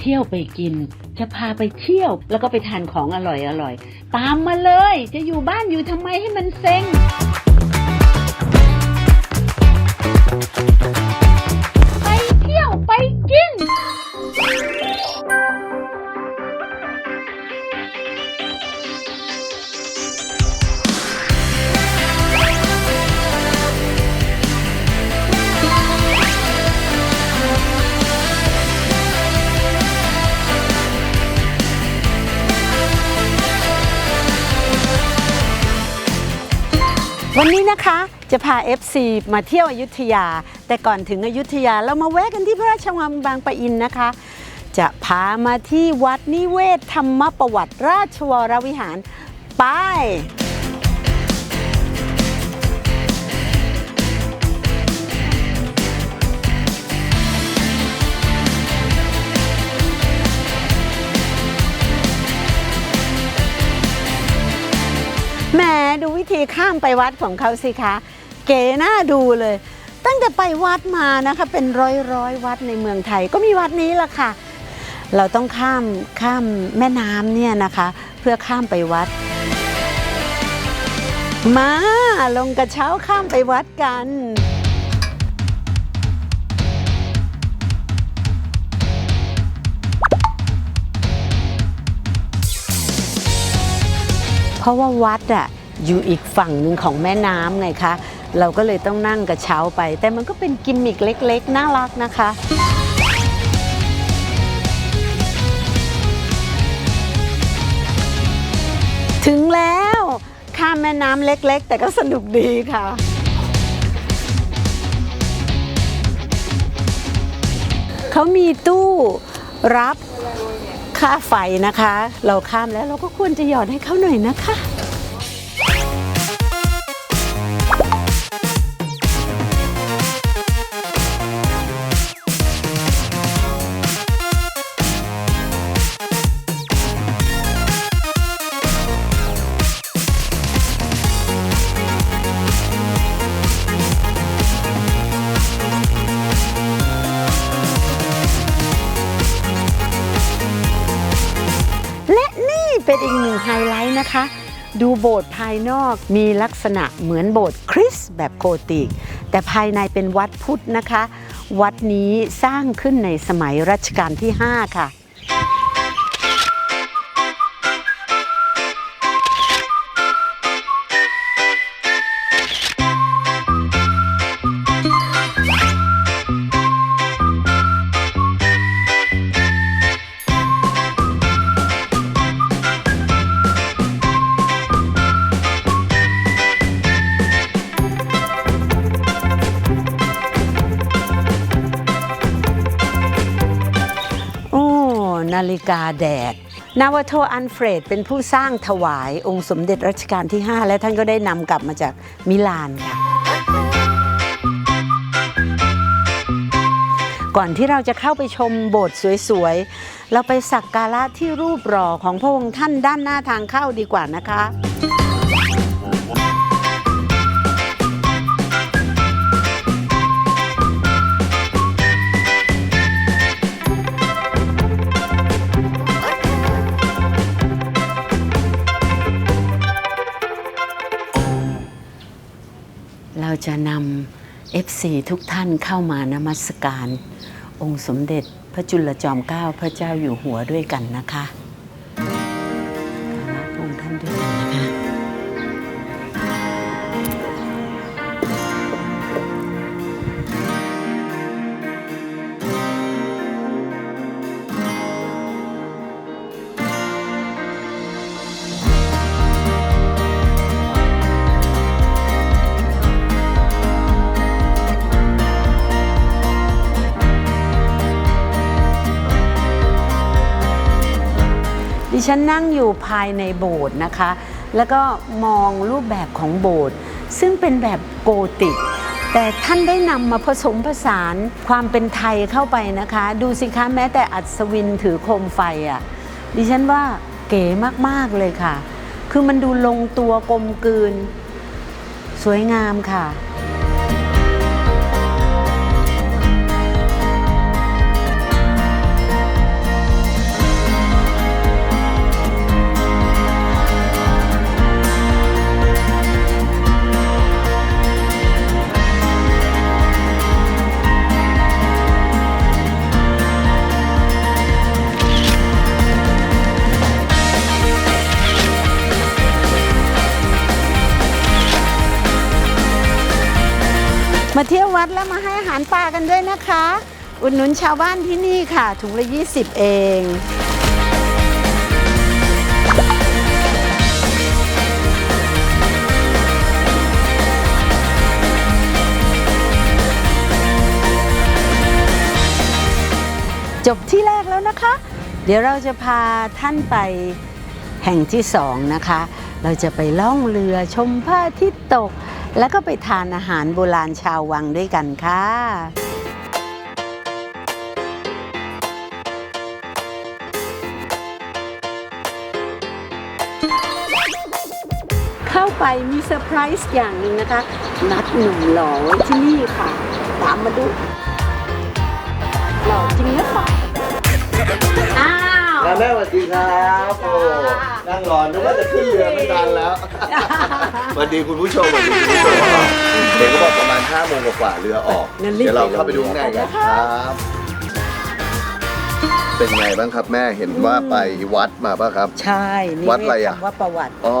เที่ยวไปกิน จะพาไปเที่ยว แล้วก็ไปทานของอร่อยอร่อย ตามมาเลย จะอยู่บ้านอยู่ทำไมให้มันเซ็ง วันนี้นะคะจะพา FC มาเที่ยวอยุธยา แต่ก่อนถึงอยุธยาเรามาแวะกันที่พระราชวังบางปะอินนะคะ จะพามาที่วัดนิเวศธรรมประวัติราชวรวิหารไป แหมดูวิธีข้ามไปวัดของเขาสิคะ เก๋น่าดูเลย ตั้งแต่ไปวัดมานะคะ เป็นร้อยร้อยวัดในเมืองไทยก็มีวัดนี้ละค่ะ เราต้องข้ามข้ามแม่น้ำเนี่ยนะคะ เพื่อข้ามไปวัด มาลงกระเช้าข้ามไปวัดกัน เพราะว่าวัดอะอยู่อีกฝั่งหนึ่งของแม่น้ำไงคะ เราก็เลยต้องนั่งกระเช้าไป แต่มันก็เป็นกิมมิกเล็ก ๆ น่ารักนะคะ ถึงแล้วข้ามแม่น้ำเล็ก ๆ แต่ก็สนุกดีค่ะเขามีตู้รับ ค่าไฟนะคะ เราข้ามแล้วเราก็ควรจะหยอดให้เขาหน่อยนะคะและ ดูโบสถ์ภายนอกมีลักษณะเหมือนโบสถ์คริสต์แบบโกติก แต่ภายในเป็นวัดพุทธนะคะ วัดนี้สร้างขึ้นในสมัยรัชกาลที่ 5 ค่ะ กาแดด นาวโทอันเฟรดเป็นผู้สร้างถวายองค์สมเด็จรัชกาลที่ 5 และท่านก็ได้นำกลับมาจากมิลานค่ะก่อนที่เราจะเข้าไปชมโบสถ์สวยๆ เราไปสักการะที่รูปหล่อของพระองค์ท่านด้านหน้าทางเข้าดีกว่านะคะ จะนำเอฟซีทุกท่านเข้ามานมัสการ องค์สมเด็จพระจุลจอมเกล้าพระเจ้าอยู่หัวด้วยกันนะคะรับพระองค์ท่านด้วยกันนะคะ ฉันนั่งอยู่ภายในโบสถ์นะคะ แล้วก็มองรูปแบบของโบสถ์ซึ่งเป็นแบบโกติก แต่ท่านได้นำมาผสมผสานความเป็นไทยเข้าไปนะคะ ดูสิคะแม้แต่อัศวินถือโคมไฟอะ่ะดิฉันว่าเก๋มาก ๆ เลยค่ะ คือมันดูลงตัวกลมกลืน สวยงามค่ะ นะคะ อุดหนุนชาวบ้านที่นี่ค่ะ ถุงละ 20 เองจบที่แรกแล้วนะคะ เดี๋ยวเราจะพาท่านไปแห่งที่สองนะคะ เราจะไปล่องเรือชมพระอาทิตย์ตก แล้วก็ไปทานอาหารโบราณชาววังด้วยกันค่ะ ไปมีเซอร์ไพรส์อย่างหนึ่งนะคะ นัดหนุ่มหล่อไว้ที่นี่ค่ะ ตามมาดู หล่อจริงหรือเปล่าอ้าวแล้วแม่สวัสดีครับโอ้นั่งรอนึกว่าจะขึ้นเรือไม่ทันแล้ว สวัสดีคุณผู้ชมสวัสดีคุณผู้ชมเด็กก็บอกประมาณ5โมงกว่าๆเรือออก งั้นรีบ เดี๋ยวเราไปเข้าไปดูข้างในกันครับ เป็นไงบ้างครับแม่เห็นว่าไปวัดมาป่ะครับ ใช่นี่วัดอะไรอะ เยกคำว่าประวัติ อ๋อ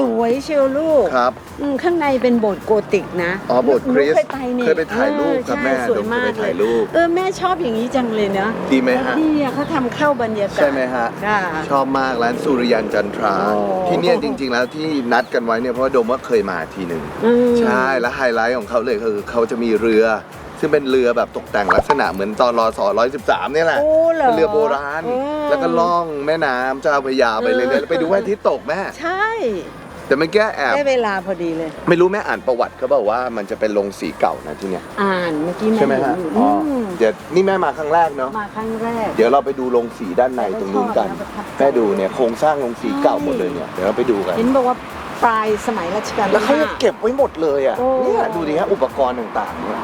สวยเชียวลูกครับ อืมข้างในเป็นโบสถ์โกธิกนะอ๋อโบสถ์คริสต์หนูเคยไปนี่เคยไปถ่ายรูปครับเออแม่ใช่สวยมากเคยไปถ่ายรูป เออแม่ชอบอย่างนี้จังเลยเนาะดีไหมฮะ ดีอะเขาทำเข้าบรรยากาศใช่ไหมฮะ ค่ะ ชอบมากร้านสุริยันจันทรา โอ้ ที่เนี่ยจริง ๆ แล้วที่นัดกันไว้เนี่ยเพราะว่าโดมว่าเคยมาทีหนึ่งอืม ใช่แล้วไฮไลท์ของเขาเลยคือเขาจะมีเรือ ซึ่งเป็นเรือแบบตกแต่งลักษณะเหมือนตอนรอสอ113เนี่ยแหละโอ้เหรอเป็นเรือโบราณ อืม แล้วก็ล่องแม่น้ำเจ้าพระยาไปเรื่อยๆแล้วไปดูว่าอาทิตย์ตกแม่ ใช่ แต่เมื่อกี้แอบได้เวลาพอดีเลย ไม่รู้แม่อ่านประวัติเขาบอกว่ามันจะเป็นโรงสีเก่านะที่เนี่ยอ่านเมื่อกี้แม่ใช่ไหมฮะเห็นอ๋ออืมเดี๋ยวนี่แม่มาครั้งแรกเนาะ มาครั้งแรก เดี๋ยวเราไปดูโรงสีด้านในตรงนู้นกันชอบนะประทับใจแม่ดูเนี่ยโครงสร้างโรงสีเก่าหมดเลยเนี่ย เดี๋ยวเราไปดูกัน เห็นบอกว่า ปลายสมัยรัชกาลแล้วเขาที่ยังห้า เก็บไว้หมดเลยอะโอ้ เนี่ยดูดิฮะอุปกรณ์ต่างๆเนี่ย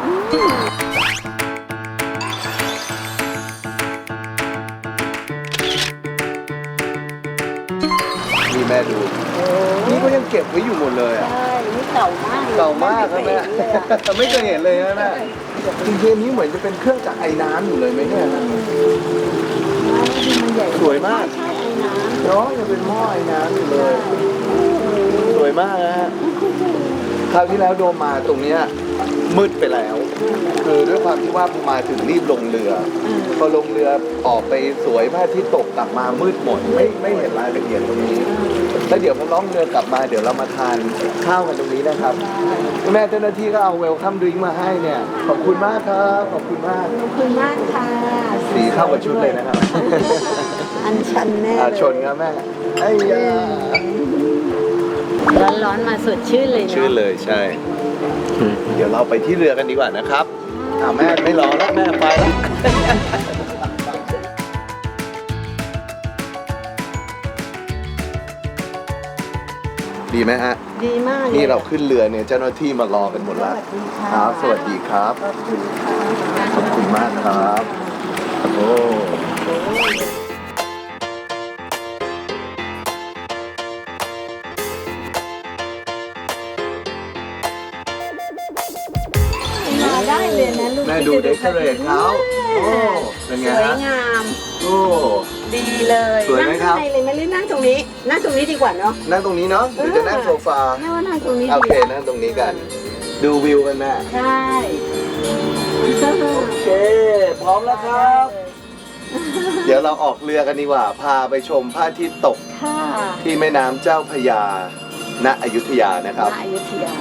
นี่แม่ดูโอ้นี่ก็ยังเก็บไว้อยู่หมดเลยอะใช่นี่เก่ามากเลยเก่ามากครับแม่ไม่เคยเห็นเลยอะแต่ไม่เคยเห็นเลยนะแม่จริงๆอันนี้เหมือนจะเป็นเครื่องจักรไอ้น้ำอยู่เลยไหมเนี่ยมันใหญ่สวยมาก ใช่ไอ้น้ำเนาะยังเป็นหม้อไอ้น้ำอยู่เลยส วยมากนะฮะคราวที่แล้วโดมมาตรงเนี้ยมืดไปแล้ว คือด้วยความที่ว่ามาถึงรีบลงเรือพอลงเรือออกไปสวยพระอาทิตย์ตกกลับมามืดหมด ไม่ไม่เห็นรายละเอียดตรงนี้ แล้วเดี๋ยวพอล่องเรือกลับมาเดี๋ยวเรามาทานข้าวกันตรงนี้นะครับ แม่เจ้าหน้าที่ก็เอาเวลคัมดริงมาให้เนี่ย ขอบคุณมากครับ ขอบคุณมาก ขอบคุณมากค่ะสีเข้ากับชุดเลยนะครับ อันชันแน่อ่าเลยชนครับแม่ไอ้ยา ร้อนๆมาสดชื่นเลยเนาะชื่อเลยใช่ เดี๋ยวเราไปที่เรือกันดีกว่านะครับอ่าแม่ไม่รอแล้วแม่ไปแล้ว ดีไหมฮะ ดีมากลยนี่เราขึ้นเรือเนี่ยเจ้าหน้าที่มารอกันหมดแล้วครับสวัสดีครับ ขอบคุณค่ะขอบคุณมากครับ โอ้ ดูเดคอเรทเขาโอ้เป็นไงสวยฮะงามโอ้ ดีเลยสวยไหมนั่งครัข้างบในเลยไหมหรือนั่งตรงนี้ นั่งตรงนี้ดีกว่าเนาะนั่งตรงนี้เนาะหรือจะนั่งโซฟาแม่ว่านั่งตรงนี้โอดีเคนั่งตรงนี้กัน ดูวิวกันแม่ใช่โอเค พร้อมแล้วครับ เดี๋ยวเราออกเรือกันดีกว่า พาไปชมพระอาทิตย์ตกค่ะที่แม่น้ำเจ้าพระยาณอยุธยานะครับณอยุธยา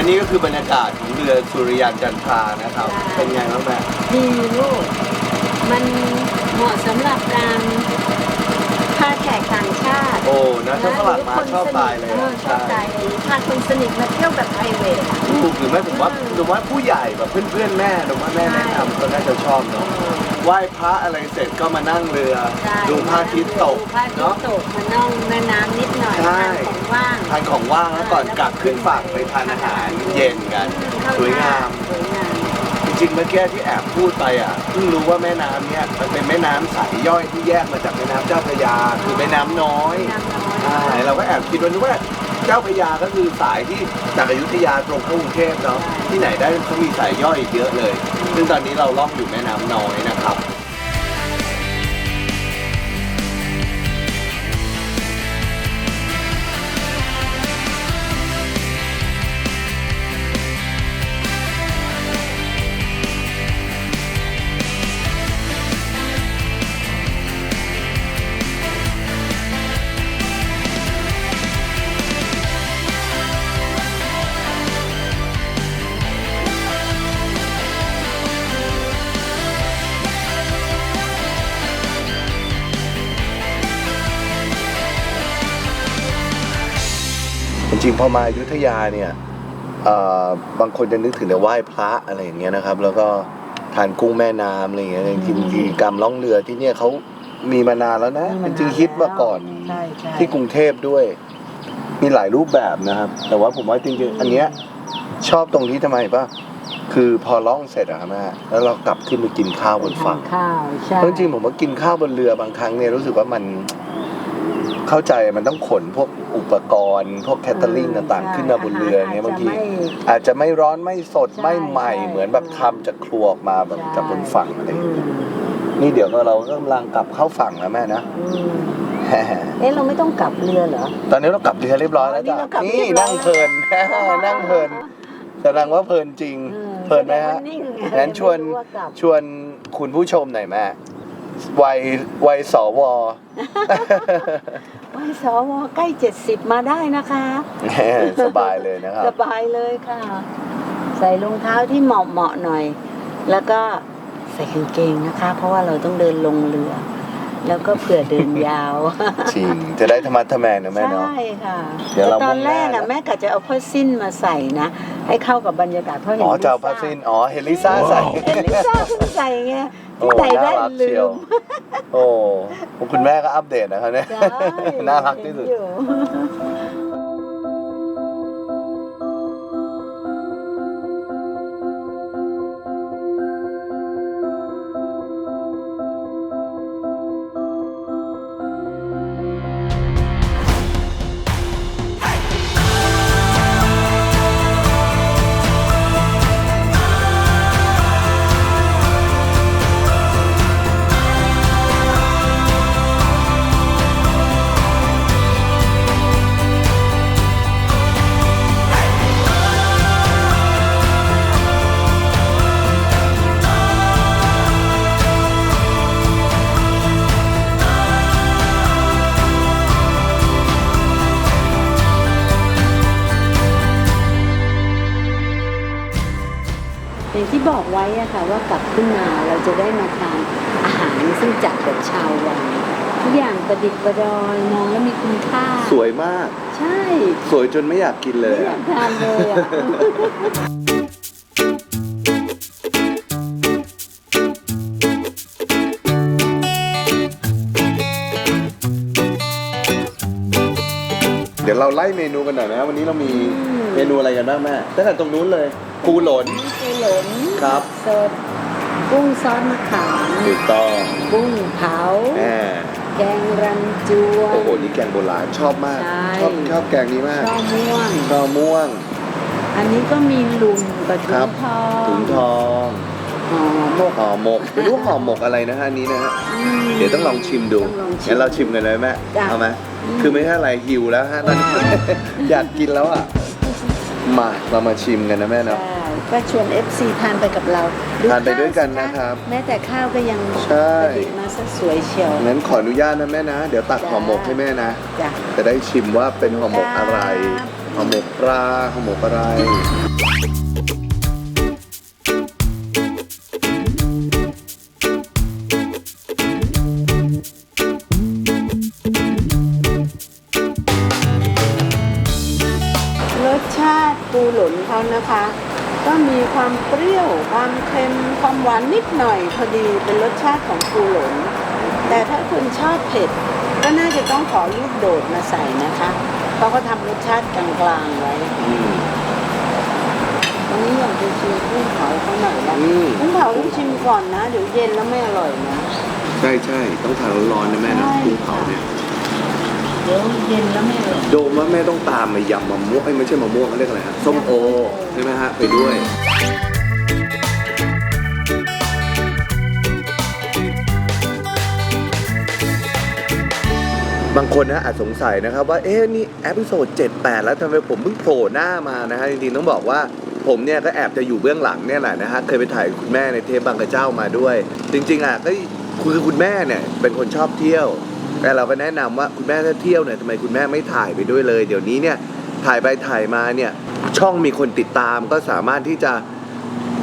และนี่ก็คือบรรยากาศของเรือสุริยันจันทรานะครับ เป็นไงบ้างแม่ดีลูก มันเหมาะสำหรับการพาแขกต่างชาติโอ้นะถ้าฝรั่งมาชอบตายเลยอออะชอบตายเลยพาคนสนิทมาเที่ยวแบบไพรเวทอะ ถูกหรือไม่ผมว่าผมว่าผู้ใหญ่แบบเพื่อนๆแม่ผมว่าแม่แนะนำก็น่าจะชอบเนาะเไหว้พระอะไรเสร็จก็มานั่งเรือใช่ดูพระอาทิตย์ตกดูพระอาทิตเนาะ ย์ตกมาน่องแม่น้ำนิดหน่อยใช่ทานของ ว่างทานของว่างแล้วก่อนกลับขึ้นฝั่งไปทานอาหารเย็นกันสวยงาม สวยงามจริงๆเมื่อกี้ที่แอบพูดไปอะเพิ่งรู้ว่าแม่น้ำเนี่ยมันเป็นแม่น้ำสายย่อยที่แยกมาจากแม่น้ำเจ้าพระยาคือแม่น้ำน้อยน้ำน้อย ใช่เราก็แอบคิดว่านึกว่าเจ้าพระยาก็คือสายที่จากอยุธยาตรงเข้ากรุงเทพเนาะที่ไหนได้เขามีสายย่อยอีกเยอะเลย ซึ่งตอนนี้เราล่องอยู่แม่น้ำน้อยนะครับ ริง ๆ พอมาอยุธยาเนี่ยเอ่อบางคนจะนึกถึงแต่ไหว้พระอะไรอย่างเงี้ยนะครับ แล้วก็ทานกุ้งแม่น้ำอะไรอย่างเงี้ยจริงๆกิจกรรมล่องเรือที่เนี่ยเขามีมานานแล้วนะมีจมานานริงๆฮิตมาก่อน ใช่ใช่ที่กรุงเทพด้วย มีหลายรูปแบบนะครับ แต่ว่าผมว่าจริงๆอันเนี้ยชอบตรงที่ทำไมป่ะคือพอล่องเสร็จอะครับแม่แล้วเรากลับขึ้นไปกินข้าวบนฝั่งทานข้าวใช่เพราะจริงๆผมว่ากินข้าวบนเรือบางครั้งเนี่ยรู้สึกว่ามัน เข้าใจมันต้องขนพวกอุปกรณ์ พวกแคตเตอริงต่างๆ ขึ้นมาบนเรือเนี่ยบางทีอาจจะไม่ร้อนไม่สดใช่ไม่ใหม่ใช่เหมือนแบบทำจากครัวออกมาแบบใช่จากบนฝั่งอะไรอย่างอืเงี้ยมนี่เดี๋ยวก็เราก็กำลังกลับเข้าฝั่งแล้วแม่นะอืมเอ๊ะเราไม่ต้องกลับเรือเหรอ ตอนนี้เรากลับเรือเรียบร้อยแล้วจ้ะอ๋อนี่เรากลับนี่เรียบร้อยนั่งเพลินนั่งเพลินแสดงว่าเพลินจริงออเพลินไหมฮะแสดงว่านิ่งไงงั้นชวนไม่รู้ากลับชวนคุณผู้ชมหน่อยแม่ วัยวัยสวโอ้ยสวใกล้เจ็ดสิบมาได้นะคะ สบายเลยนะครับ สบายเลยค่ะ ใส่รองเท้าที่เหมาะเหมาะๆหน่อย แล้วก็ใส่กางเกงนะคะ เพราะว่าเราต้องเดินลงเรือ แล้วก็เผื่อเดินยาวจริงจะได้ธรรมะทแมงนะแม่เนาะใช่ค่ะเดี๋ยวเราแต่ตอนแรกมุ่งหน้าอะนะแม่กะจะเอาผ้าสิ้นมาใส่นะ ให้เข้ากับบรรยากาศเพราะเห็นอ๋อลิซ่เจ้าพาซินอ๋อเฮลิซ่าใส่เห็นลิซ่าเพิ่งใส่ไง โอ้ที่ใส่น่าได้รักลืเชียวมโอ้คุณแม่ก็อัปเดตนะครับเนี่ยใช่น่ารักที่สุด เห็นอยู่ อกไว้อะค่ะว่ากลับขึ้นมาเราจะได้มาทานอาหารซึ่งจัดแบบชาววังทุกอย่างประดิษฐ์ประดอยมองแล้วมีคุณค่า สวยมาก ใช่สวยจนไม่อยากกินเลไม่ยอยาอะกทานเลยอะ เดี๋ยวเราไล่เมนูกันหน่อยนะ วันนี้เรามีเมนูอะไรกันบ้างแม่ตั้งแต่ตรงนู้นเลยปูหลนปูหลน ครับสดกุ้งซอสมะขามถูกต้องกุ้งเผา แม่แกงรันจวนโอ้โหนี่แกงโบราณชอบมาก ใช่ชอบชอบแกงนี้มากข้าวม่วงข้าวม่วง อันนี้ก็มีลุมกับถุครังบ ทองถุงทองห่อหมก ห่อหมกไม่รู้ห่อหมกอะไรนะฮะอันนี้นะฮะอืมเดี๋ยวต้องลองชิมดู ต้องลองชิมงั้นเราชิมกันเลยแม่จ้ะเอาไหมอืม คือไม่ใช่อะไรหิวแล้วฮะตอนนี้ อยากกินแล้วอะ มาเรามาชิมกันนะแม่เนาะ ใช่ ก็ชวน FC ทานไปกับเราทานไปด้วยกันข้าวสินะครับ แม้แต่ข้าวก็ยังใช่ประดิษฐ์มาซะสวยเชียวงั้นขออนุญาตนะแม่นะ เดี๋ยวตักจ้ะห่อหมกให้แม่นะจ้ะจะได้ชิมว่าเป็นห่อหมกอะไรครับห่อหมกปลาห่อหมกอะไรรสชาติปูหลนเขานะคะ ก็ก็มีความเปรี้ยว ความเค็ม ความหวานนิดหน่อยพอดีเป็นรสชาติของปูหลง แต่ถ้าคุณชอบเผ็ด ก็น่าจะต้องขอลูกโดดมาใส่นะคะเพราะเขาทำรสชาติกลางๆไว้อืมวันนี้อยากจะชิมกุ้งเผาเขาหน่อยละอืม กุ้งเผาต้องชิมก่อนนะ เดี๋ยวเย็นแล้วไม่อร่อยนะ ใช่ใช่ต้องทานร้อนๆนะแม่นะใช่กุ้งเผาเนี่ย เย็นแล้วไม่ออโดมว่าแม่ต้องตามมายำมะม่วงเอ้ยไม่ใช่มะม่วงเขาเรียกอะไรฮะส้มโอใช่ไหมฮะไปด้วย บางคนนะอาจสงสัยนะครับว่าเอ๊ะนี่เอพิโซด7 8 แล้วทำไมผมเพิ่งโผล่หน้ามานะฮะจริงๆต้องบอกว่าผมเนี่ยก็แอบจะอยู่เบื้องหลังเนี่ยแหละนะฮะเคยไปถ่ายคุณแม่ในเทปบางกระเจ้ามาด้วย จริงๆอะก็คือคุณแม่เนี่ยเป็นคนชอบเที่ยว แต่เราก็แนะนำว่าคุณแม่ถ้าเที่ยวเนี่ยทำไมคุณแม่ไม่ถ่ายไปด้วยเลย เดี๋ยวนี้เนี่ยถ่ายไปถ่ายมาเนี่ยช่องมีคนติดตามก็สามารถที่จะ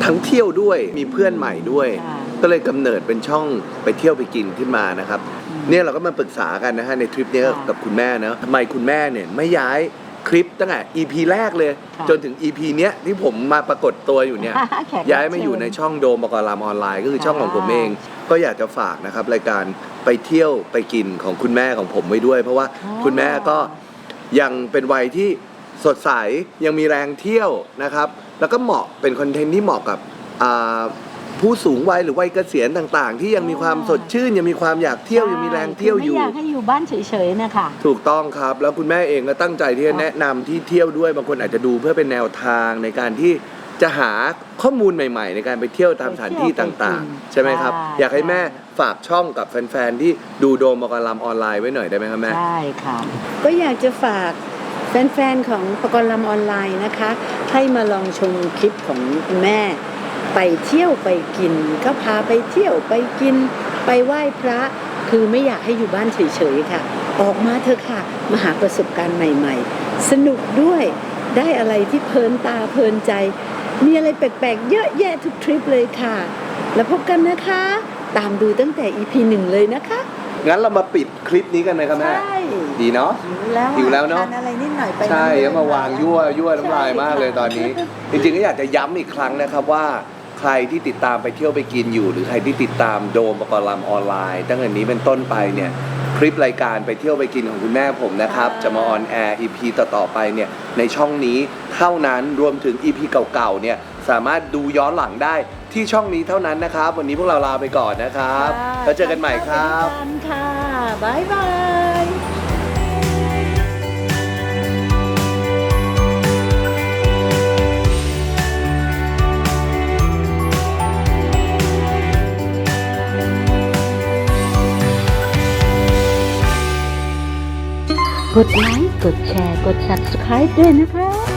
ทั้งเที่ยวด้วยมีเพื่อนใหม่ด้วยค่ะก็เลยกำเนิดเป็นช่องไปเที่ยวไปกินขึ้นมานะครับ เนี่ยเราก็มาปรึกษากันนะฮะในทริปเนี้ยค่ะกับคุณแม่นะทำไมคุณแม่เนี่ยไม่ย้ายคลิปตั้งแต่ EP แรกเลยค่ะจนถึง EP เนี้ยที่ผมมาปรากฏตัวอยู่เนี่ยแขกรับย้ายมาอยู่ในเชิญช่องโดมบกรามออนไลน์ก็คือช่องของผมค่ะเอง ก็อยากจะฝากนะครับรายการไปเที่ยวไปกินของคุณแม่ของผมไว้ด้วย เพราะว่าอ๋อคุณแม่ก็ยังเป็นวัยที่สดใสยังมีแรงเที่ยวนะครับ แล้วก็เหมาะเป็นคอนเทนต์ที่เหมาะกับอ่าผู้สูงวัยหรือวัยเกษียณต่าง ๆ ที่ยังมีความสดชื่น ยังมีความอยากเที่ยวยังมีแรงเที่ยวอยู่ไม่อยากให้อยู่บ้านเฉยๆนะคะถูกต้องครับ แล้วคุณแม่เองก็ตั้งใจที่จะแนะนำที่เที่ยวด้วยบางคนอาจจะดูเพื่อเป็นแนวทางในการที่ จะหาข้อมูลใหม่ ๆ ในการไปเที่ยวตามสถานที่ต่างๆ ใช่ไหมครับใช่อยากให้แม่ฝากช่องกับแฟนๆที่ดูโดมบกรามออนไลน์ไว้หน่อยได้ไหมครับแม่ใช่ค่ะก็อยากจะฝากแฟนๆของปกรณ์ลำออนไลน์นะคะ ให้มาลองชมคลิปของคุณแม่ ไปเที่ยวไปกิน ก็พาไปเที่ยวไปกิน ไปไหว้พระ คือไม่อยากให้อยู่บ้านเฉยๆค่ะ ออกมาเถอะค่ะมาหาประสบการณ์ใหม่ ๆ สนุกด้วยได้อะไรที่เพลินตาเพลินใจ มีอะไรแปลกๆ เยอะแยะทุกทริปเลยค่ะ แล้วพบกันนะคะ ตามดูตั้งแต่ EP หนึ่งเลยนะคะ งั้นเรามาปิดคลิปนี้กันเลยครับแม่ใช่ ดีเนาะหิวแล้วหิวแล้วเนอะ ทานอะไรนิดหน่อยไปใช่น้ำเลือดแล้วมาวางยั่วยั่วน้ำลายใช่มากเลยค่ะตอนนี้ จริงๆก็อยากจะย้ำอีกครั้งนะครับว่าใครที่ติดตามไปเที่ยวไปกินอยู่ หรือใครที่ติดตามโดมปกรณ์ลำออนไลน์ ตั้งแต่นี้เป็นต้นไปเนี่ย คลิปรายการไปเที่ยวไปกินของคุณแม่ผมนะครับ จะมาออนแอร์ EP ต่อๆไปเนี่ยในช่องนี้เท่านั้นรวมถึง EP เก่าๆเนี่ยสามารถดูย้อนหลังได้ที่ช่องนี้เท่านั้นนะครับ วันนี้พวกเราลาไปก่อนนะครับค่ะแล้วเจอกันใหม่ครับทานข้าวไปด้วยกันค่ะบ๊ายบาย กดไลค์ กดแชร์ กด subscribe ด้วยนะคะ